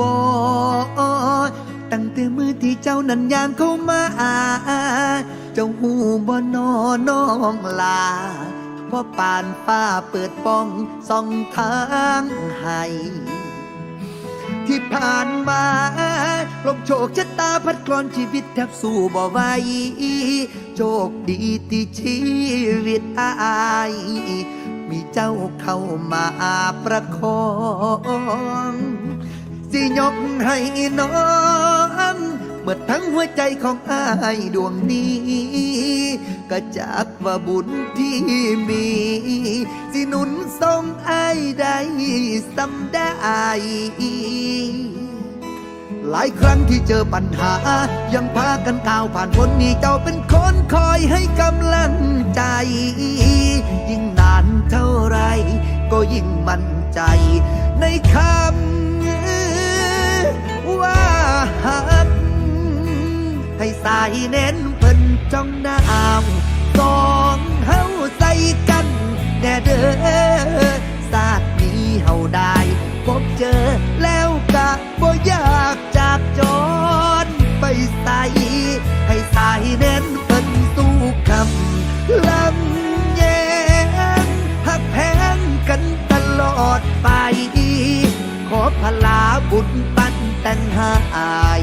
บอตั้งแต่มือที่เจ้านั้นยางเข้ามา เจ้าหูบ่นอน้องลาเพราะป่านฟ้าเปิดป้องส่องทางให้ที่ผ่านมาลมโชคชะตาพัดกลอนชีวิตแทบสู้บ่ไหวโชคดีที่ชีวิตอาย มีเจ้าเข้ามาประคอง สิยกให้น้องเมื่อทั้งหัวใจของอายดวงนี้ ก็จากว่าบุญที่มี สิหนุนทรงอายได้สำได้หลายครั้งที่เจอปัญหา ยังพากันก้าวผ่านพ้นนี่เจ้าเป็นคนคอยให้กำลังใจ ยิ่งนานเท่าไร ก็ยิ่งมั่นใจ ในคำ สายเน้นเพิ่นจ้องหน้าสองเฮาใส่กันแน่เด้อศาสตร์นี้เฮาได้พบเจอแล้วกะบ่อยากจากจรไปใส่ให้สายเน้นเพิ่นสู้คำลำแยงหักแพงกันตลอดไป ขอพลาบุญปันแต่งหาย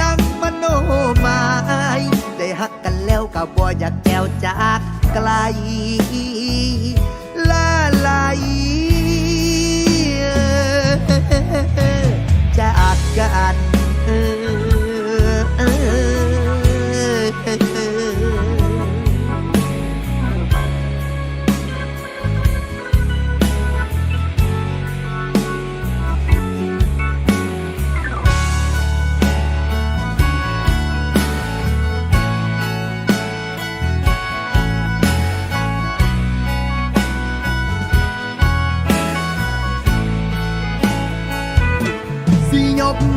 ด ก็บ่อยากแก้วจากไกลลาไหลจากกัน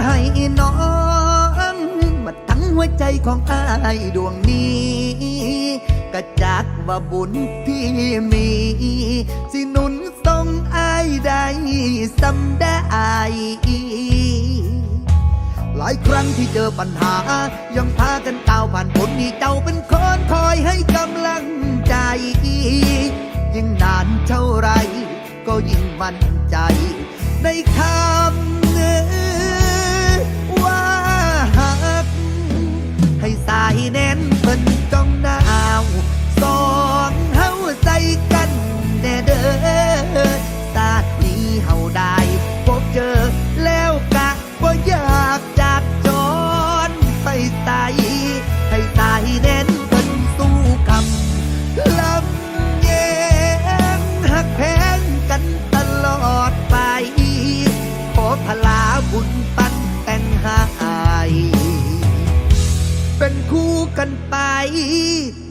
ให้น้องมาทั้งหัวใจของอายดวงนี้ก็จากว่าบุญที่มี สิหนุนทรงอายได้สำได้หลายครั้งที่เจอปัญหา ยังพากันก้าวผ่านพ้นนี่เจ้าเป็นคนคอยให้กำลังใจ ยิ่งนานเท่าไร ก็ยิ่งมั่นใจ ในคำ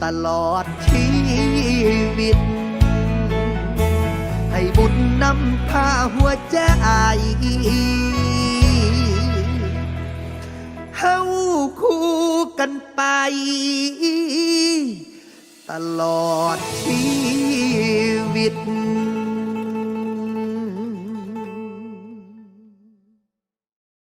ตลอดชีวิต ให้บุญนำพาหัวใจเฮาคู่กันไป ตลอดชีวิต